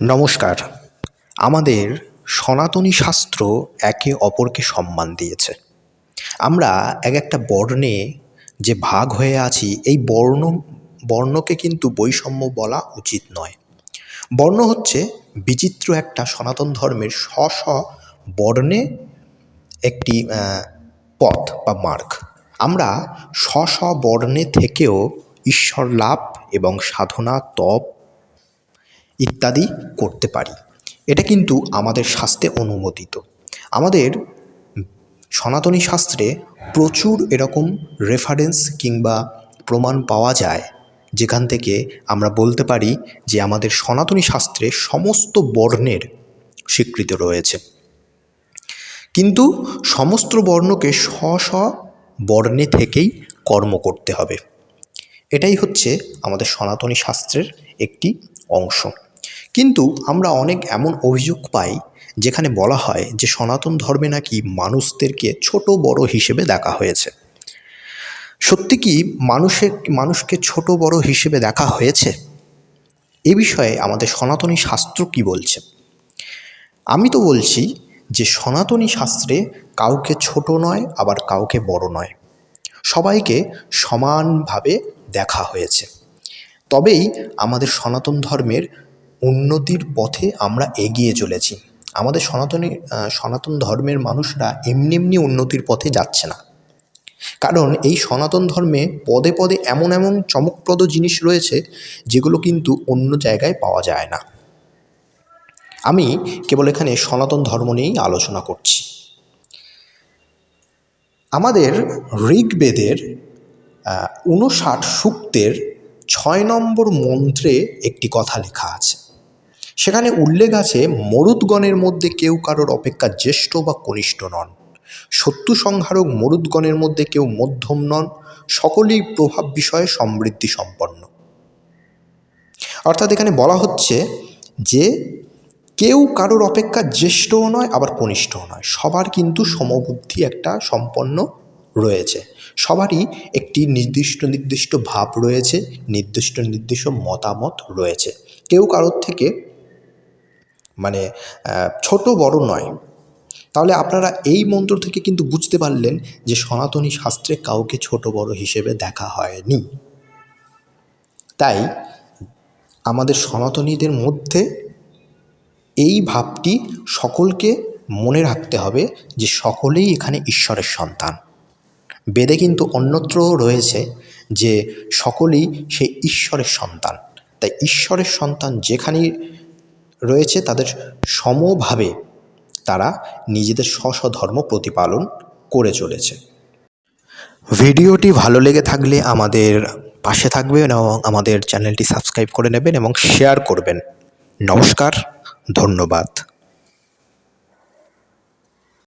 নমস্কার। আমাদের সনাতনী শাস্ত্র একে অপরকে সম্মান দিয়েছে। আমরা এক একটা বর্ণে যে ভাগ হয়ে আছি, এই বর্ণ, বর্ণকে কিন্তু বৈষম্য বলা উচিত নয়। বর্ণ হচ্ছে বিচিত্র একটা সনাতন ধর্মের স্ব স্ব বর্ণে একটি পথ বা মার্গ। আমরা স্ব স্ব বর্ণে থেকেও ঈশ্বর লাভ এবং সাধনা, তপ ইত্যাদি করতে পারি। এটা কিন্তু আমাদের শাস্ত্রে অনুমোদিত। আমাদের সনাতনী শাস্ত্রে প্রচুর এরকম রেফারেন্স কিংবা প্রমাণ পাওয়া যায়, যেখান থেকে আমরা বলতে পারি যে আমাদের সনাতনী শাস্ত্রে সমস্ত বর্ণের স্বীকৃত রয়েছে। কিন্তু সমস্ত বর্ণকে স্ব স্ব বর্ণে থেকেই কর্ম করতে হবে। এটাই হচ্ছে আমাদের সনাতনী শাস্ত্রের একটি অংশ। কিন্তু আমরা অনেক এমন অভিযোগ পাই যেখানে বলা হয় যে সনাতন ধর্মে নাকি মানুষদেরকে ছোট বড় হিসেবে দেখা হয়েছে। সত্যি কি মানুষের মানুষকে ছোট বড় হিসেবে দেখা হয়েছে? এ বিষয়ে আমাদের সনাতনী শাস্ত্র কি বলছে? আমি তো বলছি যে সনাতনী শাস্ত্রে কাউকে ছোট নয়, আবার কাউকে বড় নয়। সবাইকে সমানভাবে দেখা হয়েছে। তবেই আমাদের সনাতন ধর্মের উন্নতির পথে আমরা এগিয়ে চলেছি। আমাদের সনাতনী সনাতন ধর্মের মানুষরা এমনি এমনি উন্নতির পথে যাচ্ছে না। কারণ এই সনাতন ধর্মে পদে পদে এমন এমন চমকপ্রদ জিনিস রয়েছে, যেগুলো কিন্তু অন্য জায়গায় পাওয়া যায় না। আমি কেবল এখানে সনাতন ধর্ম নিয়েই আলোচনা করছি। আমাদের ঋগ্বেদের ঊনষাট সূক্তের ছয় নম্বর মন্ত্রে একটি কথা লেখা আছে। সেখানে উল্লেখ আছে, মরুদ্গণের মধ্যে কেউ কারোর অপেক্ষা জ্যেষ্ঠ বা কনিষ্ঠ নন। শত্রু সংহারক মরুদ্গণের মধ্যে কেউ মধ্যম নন, সকলেই প্রভাব বিষয়ে সমৃদ্ধি সম্পন্ন। অর্থাৎ এখানে বলা হচ্ছে যে, কেউ কারোর অপেক্ষা জ্যেষ্ঠও নয়, আবার কনিষ্ঠও নয়। সবার কিন্তু সমবুদ্ধি একটা সম্পন্ন রয়েছে। সবারই একটি নির্দিষ্ট নির্দিষ্ট ভাব রয়েছে, নির্দিষ্ট নির্দিষ্ট মতামত রয়েছে। কেউ কারোর থেকে মানে ছোট বড় নয়। তাহলে আপনারা এই মন্ত্র থেকে কিন্তু বুঝতে পারলেন যে সনাতনী শাস্ত্রে কাউকে ছোট বড় হিসেবে দেখা হয়নি। তাই আমাদের সনাতনীদের মধ্যে এই ভাবটি সকলকে মনে রাখতে হবে যে সকলেই এখানে ঈশ্বরের সন্তান। বেদে কিন্তু অন্যত্র রয়েছে যে সকলেই সেই ঈশ্বরের সন্তান। তাই ঈশ্বরের সন্তান যেখানেই রয়েছে তাদের সমভাবে তারা নিজেদের স্ব ধর্ম প্রতিপালন করে চলেছে। ভিডিওটি ভালো লেগে থাকলে আমাদের পাশে থাকবেন এবং আমাদের চ্যানেলটি সাবস্ক্রাইব করে নেবেন এবং শেয়ার করবেন। নমস্কার, ধন্যবাদ।